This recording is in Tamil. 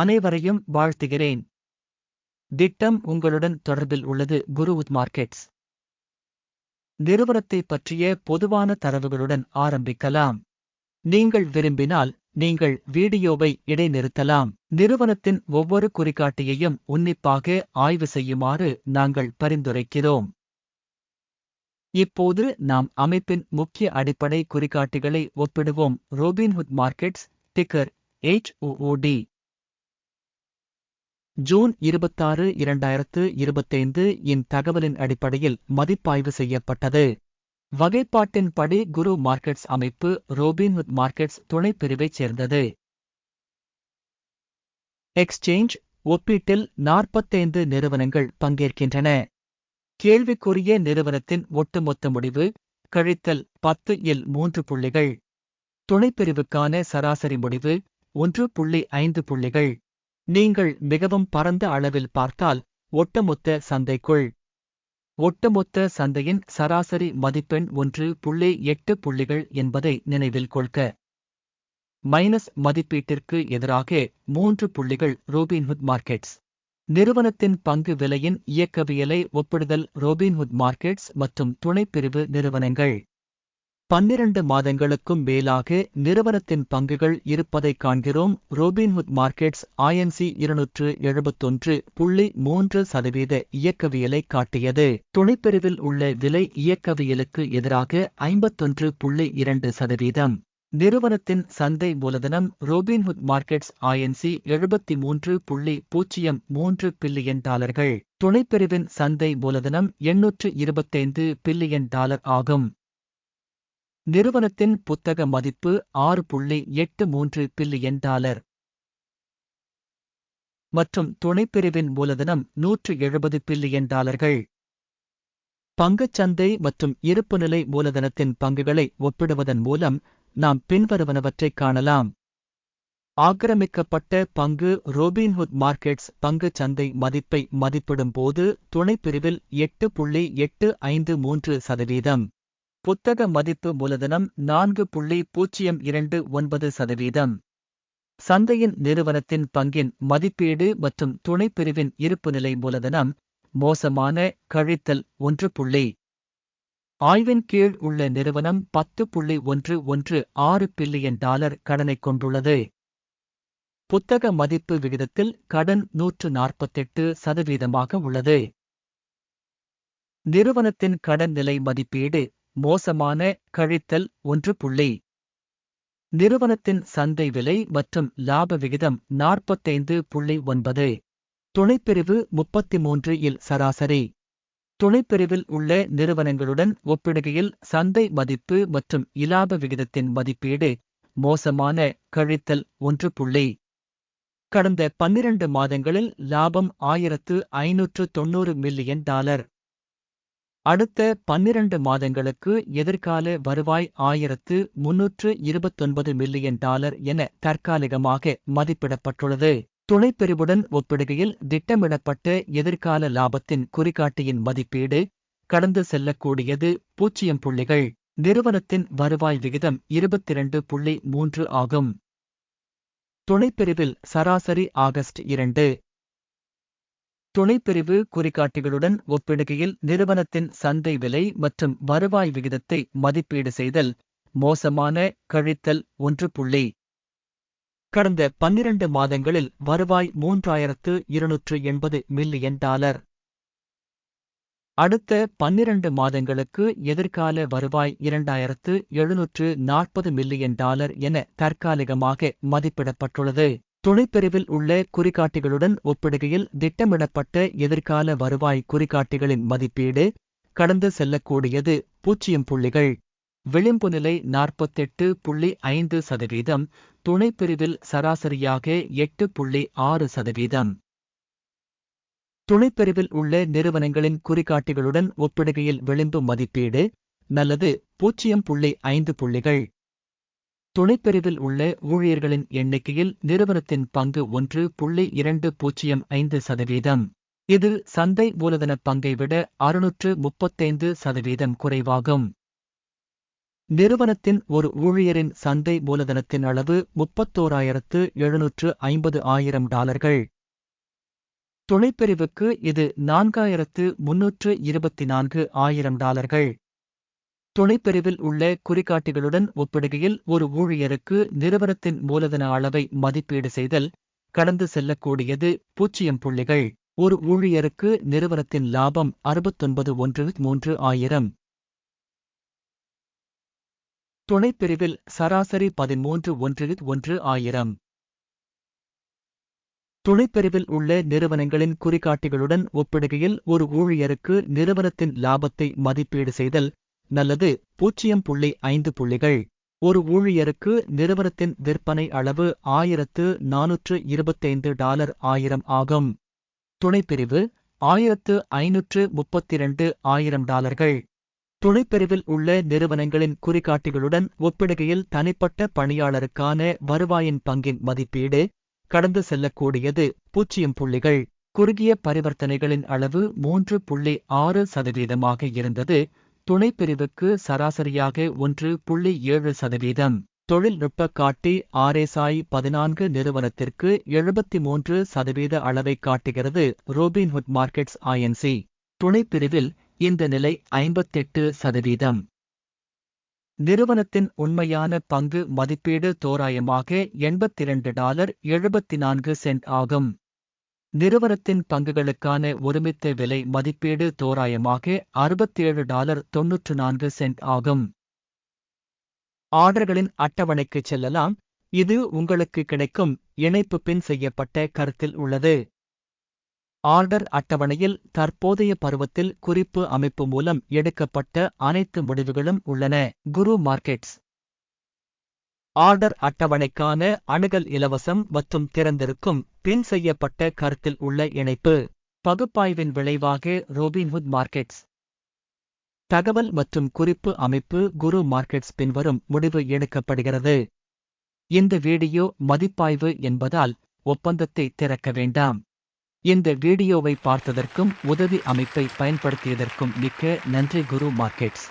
அனைவரையும் வாழ்த்துகிறேன். திட்டம் உங்களுடன் தொடர்பில் உள்ளது குருவுத் மார்க்கெட்ஸ். நிறுவனத்தை பற்றிய பொதுவான தரவுகளுடன் ஆரம்பிக்கலாம். நீங்கள் விரும்பினால் நீங்கள் வீடியோவை இடைநிறுத்தலாம். நிறுவனத்தின் ஒவ்வொரு குறிகாட்டியையும் உன்னிப்பாக ஆய்வு செய்யுமாறு நாங்கள் பரிந்துரைக்கிறோம். இப்போது நாம் அமைப்பின் முக்கிய அடிப்படை குறிகாட்டிகளை ஒப்பிடுவோம். Robinhood markets ticker HOOD June இருபத்தாறு இரண்டாயிரத்து இருபத்தைந்து இன் தகவலின் அடிப்படையில் மதிப்பாய்வு செய்யப்பட்டது. வகைப்பாட்டின்படி குரு மார்க்கெட்ஸ் அமைப்பு ரோபின்ஹுட் மார்க்கெட்ஸ் துணைப்பிரிவைச் சேர்ந்தது. எக்ஸ்சேஞ்ச் ஒப்பீட்டில் நாற்பத்தைந்து நிறுவனங்கள் பங்கேற்கின்றன. கேள்விக்குரிய நிறுவனத்தின் ஒட்டுமொத்த முடிவு கழித்தல் பத்து இல் மூன்று புள்ளிகள். துணைப்பிரிவுக்கான சராசரி முடிவு ஒன்று புள்ளி ஐந்து புள்ளிகள். நீங்கள் மிகவும் பரந்த அளவில் பார்த்தால் ஒட்டமொத்த சந்தைக்குள். ஒட்டமொத்த சந்தையின் சராசரி மதிப்பெண் ஒன்று புள்ளி எட்டு புள்ளிகள் என்பதை நினைவில் கொள்க. மைனஸ் மதிப்பீட்டிற்கு எதிராக மூன்று புள்ளிகள் ரோபின்ஹுட் மார்க்கெட்ஸ் நிறுவனத்தின் பங்கு விலையின் இயக்கவியலை ஒப்பிடுதல் ரோபின்ஹுட் மார்க்கெட்ஸ் மற்றும் துணைப்பிரிவு நிறுவனங்கள். பன்னிரண்டு மாதங்களுக்கும் மேலாக நிறுவனத்தின் பங்குகள் இருப்பதைக் காண்கிறோம். ரோபின்ஹுட் மார்க்கெட்ஸ் ஐஎன்சி இருநூற்று எழுபத்தொன்று புள்ளி மூன்று சதவீத இயக்கவியலை காட்டியது. துணைப்பிரிவில் உள்ள விலை இயக்கவியலுக்கு எதிராக ஐம்பத்தொன்று புள்ளி இரண்டு சதவீதம். நிறுவனத்தின் சந்தை மூலதனம் ரோபின்ஹுட் மார்க்கெட்ஸ் ஐஎன்சி எழுபத்தி மூன்று புள்ளி பூஜ்ஜியம் மூன்று பில்லியன் டாலர்கள். துணைப்பிரிவின் சந்தை மூலதனம் எண்ணூற்று இருபத்தைந்து பில்லியன் டாலர் ஆகும். நிறுவனத்தின் புத்தக மதிப்பு ஆறு புள்ளி எட்டு மூன்று பில்லியன் டாலர். மற்றும் துணைப்பிரிவின் மூலதனம் நூற்று எழுபது பில்லியன் டாலர்கள். பங்குச்சந்தை மற்றும் இருப்புநிலை மூலதனத்தின் பங்குகளை ஒப்பிடுவதன் மூலம் நாம் பின்வருவனவற்றைக் காணலாம். ஆக்கிரமிக்கப்பட்ட பங்கு ரோபின்ஹுட் மார்க்கெட்ஸ் பங்கு சந்தை மதிப்பை மதிப்பிடும் போது துணைப்பிரிவில் எட்டு புள்ளி எட்டு ஐந்து மூன்று சதவீதம். புத்தக மதிப்பு மூலதனம் நான்கு புள்ளி பூஜ்ஜியம் இரண்டு ஒன்பது சதவீதம். சந்தையின் நிறுவனத்தின் பங்கின் மதிப்பீடு மற்றும் துணைப்பிரிவின் இருப்புநிலை மூலதனம் மோசமான கழித்தல் ஒன்று புள்ளி. ஆய்வின் கீழ் உள்ள நிறுவனம் பத்து புள்ளி ஒன்று ஒன்று ஆறு பில்லியன் டாலர் கடனைக் கொண்டுள்ளது. புத்தக மதிப்பு விகிதத்தில் கடன் நூற்று நாற்பத்தெட்டு சதவீதமாக உள்ளது. நிறுவனத்தின் கடன் நிலை மதிப்பீடு மோசமான கழித்தல் ஒன்று புள்ளி. நிறுவனத்தின் சந்தை விலை மற்றும் லாப விகிதம் நாற்பத்தைந்து புள்ளி ஒன்பது. துணைப்பிரிவு முப்பத்தி மூன்று இல் சராசரி. துணைப்பிரிவில் உள்ள நிறுவனங்களுடன் ஒப்பிடுகையில் சந்தை மதிப்பு மற்றும் இலாப விகிதத்தின் மதிப்பீடு மோசமான கழித்தல் ஒன்று புள்ளி. கடந்த பன்னிரண்டு மாதங்களில் லாபம் ஆயிரத்து ஐநூற்று தொன்னூறு மில்லியன் டாலர். அடுத்த பன்னிரண்டு மாதங்களுக்கு எதிர்கால வருவாய் ஆயிரத்து முன்னூற்று இருபத்தொன்பது மில்லியன் டாலர் என தற்காலிகமாக மதிப்பிடப்பட்டுள்ளது. துணைப்பிரிவுடன் ஒப்பிடுகையில் திட்டமிடப்பட்ட எதிர்கால லாபத்தின் குறிகாட்டியின் மதிப்பீடு கடந்து செல்லக்கூடியது பூஜ்ஜியம் புள்ளிகள். நிறுவனத்தின் வருவாய் விகிதம் இருபத்திரண்டு புள்ளி மூன்று ஆகும். துணைப்பிரிவில் சராசரி ஆகஸ்ட் இரண்டு. துணைப்பிரிவு குறிகாட்டிகளுடன் ஒப்பிடுகையில் நிறுவனத்தின் சந்தை விலை மற்றும் வருவாய் விகிதத்தை மதிப்பீடு செய்தல் மோசமான கழித்தல் ஒன்று புள்ளி. கடந்த பன்னிரண்டு மாதங்களில் வருவாய் மூன்றாயிரத்து இருநூற்று எண்பது மில்லியன் டாலர். அடுத்த பன்னிரண்டு மாதங்களுக்கு எதிர்கால வருவாய் இரண்டாயிரத்து எழுநூற்று நாற்பது மில்லியன் டாலர் என தற்காலிகமாக மதிப்பிடப்பட்டுள்ளது. துணைப்பிரிவில் உள்ள குறிகாட்டிகளுடன் ஒப்பிடுகையில் திட்டமிடப்பட்ட எதிர்கால வருவாய் குறிகாட்டிகளின் மதிப்பீடு கடந்து செல்லக்கூடியது பூஜ்ஜியம் புள்ளிகள். விளிம்பு நிலை நாற்பத்தெட்டு புள்ளி ஐந்து சதவீதம் துணைப்பிரிவில் சராசரியாக எட்டு புள்ளி ஆறு சதவீதம். துணைப்பிரிவில் உள்ள நிறுவனங்களின் குறிகாட்டிகளுடன் ஒப்பிடுகையில் விளிம்பு மதிப்பீடு நல்லது பூஜ்ஜியம் புள்ளி ஐந்து புள்ளிகள். துணைப்பிரிவில் உள்ள ஊழியர்களின் எண்ணிக்கையில் நிறுவனத்தின் பங்கு ஒன்று புள்ளி இரண்டு பூஜ்ஜியம் ஐந்து சதவீதம். இது சந்தை மூலதன பங்கை விட அறுநூற்று முப்பத்தைந்து சதவீதம் குறைவாகும். நிறுவனத்தின் ஒரு ஊழியரின் சந்தை மூலதனத்தின் அளவு முப்பத்தோராயிரத்து எழுநூற்று ஐம்பது ஆயிரம் டாலர்கள். துணைப்பிரிவுக்கு இது நான்காயிரத்து முன்னூற்று இருபத்தி நான்கு ஆயிரம் டாலர்கள். துணைப்பிரிவில் உள்ள குறிகாட்டிகளுடன் ஒப்பிடுகையில் ஒரு ஊழியருக்கு நிறுவனத்தின் மூலதன அளவை மதிப்பீடு செய்தல் கடந்து செல்லக்கூடியது பூஜ்ஜியம் புள்ளிகள். ஒரு ஊழியருக்கு நிறுவனத்தின் லாபம் அறுபத்தொன்பது ஒன்று மூன்று ஆயிரம். துணைப்பிரிவில் சராசரி பதிமூன்று ஒன்று ஒன்று ஆயிரம். துணைப்பிரிவில் உள்ள நிறுவனங்களின் குறிகாட்டிகளுடன் ஒப்பிடுகையில் ஒரு ஊழியருக்கு நிறுவனத்தின் லாபத்தை மதிப்பீடு செய்தல் நல்லது பூஜ்ஜியம் புள்ளி ஐந்து புள்ளிகள். ஒரு ஊழியருக்கு நிறுவனத்தின் விற்பனை அளவு ஆயிரத்து நானூற்று இருபத்தைந்து டாலர் ஆயிரம் ஆகும். துணைப்பிரிவு ஆயிரத்து ஐநூற்று முப்பத்திரண்டு ஆயிரம் டாலர்கள். துணைப்பிரிவில் உள்ள நிறுவனங்களின் குறிகாட்டிகளுடன் ஒப்பிடுகையில் தனிப்பட்ட பணியாளருக்கான வருவாயின் பங்கின் மதிப்பீடு கடந்து செல்லக்கூடியது பூஜ்ஜியம் புள்ளிகள். குறுகிய பரிவர்த்தனைகளின் அளவு மூன்று புள்ளி ஆறு சதவீதமாக இருந்தது. துணைப்பிரிவுக்கு சராசரியாக ஒன்று புள்ளி ஏழு சதவீதம். தொழில்நுட்ப காட்டி ஆர்எஸ்ஐ பதினான்கு நிறுவனத்திற்கு எழுபத்தி மூன்று சதவீத அளவை காட்டுகிறது ரோபின்ஹுட் மார்க்கெட்ஸ் ஐஎன்சி துணைப்பிரிவில் இந்த நிலை ஐம்பத்தெட்டு சதவீதம். நிறுவனத்தின் உண்மையான பங்கு மதிப்பீடு தோராயமாக எண்பத்திரண்டு டாலர் எழுபத்தி நான்கு சென்ட் ஆகும். நிறுவனத்தின் பங்குகளுக்கான ஒருமித்த விலை மதிப்பீடு தோராயமாக அறுபத்தேழு டாலர் தொன்னூற்று நான்கு சென்ட் ஆகும். ஆர்டர்களின் அட்டவணைக்கு செல்லலாம். இது உங்களுக்கு கிடைக்கும் இணைப்பு பின் செய்யப்பட்ட கருத்தில் உள்ளது. ஆர்டர் அட்டவணையில் தற்போதைய பருவத்தில் குறிப்பு அமைப்பு மூலம் எடுக்கப்பட்ட அனைத்து முடிவுகளும் உள்ளன. குரு மார்க்கெட்ஸ். ஆர்டர் அட்டவணைக்கான அணுகல் இலவசம் மற்றும் திறந்திருக்கும் பின் செய்யப்பட்ட கருத்தில் உள்ள இணைப்பு. பகுப்பாய்வின் விளைவாக ரோபின்ஹுட் மார்க்கெட்ஸ் தகவல் மற்றும் குறிப்பு அமைப்பு குரு மார்க்கெட்ஸ் பின்வரும் முடிவு எடுக்கப்படுகிறது. இந்த வீடியோ மதிப்பாய்வு என்பதால் ஒப்பந்தத்தை திறக்க வேண்டாம். இந்த வீடியோவை பார்த்ததற்கும் உதவி அமைப்பை பயன்படுத்தியதற்கும் மிக்க நன்றி குரு மார்க்கெட்ஸ்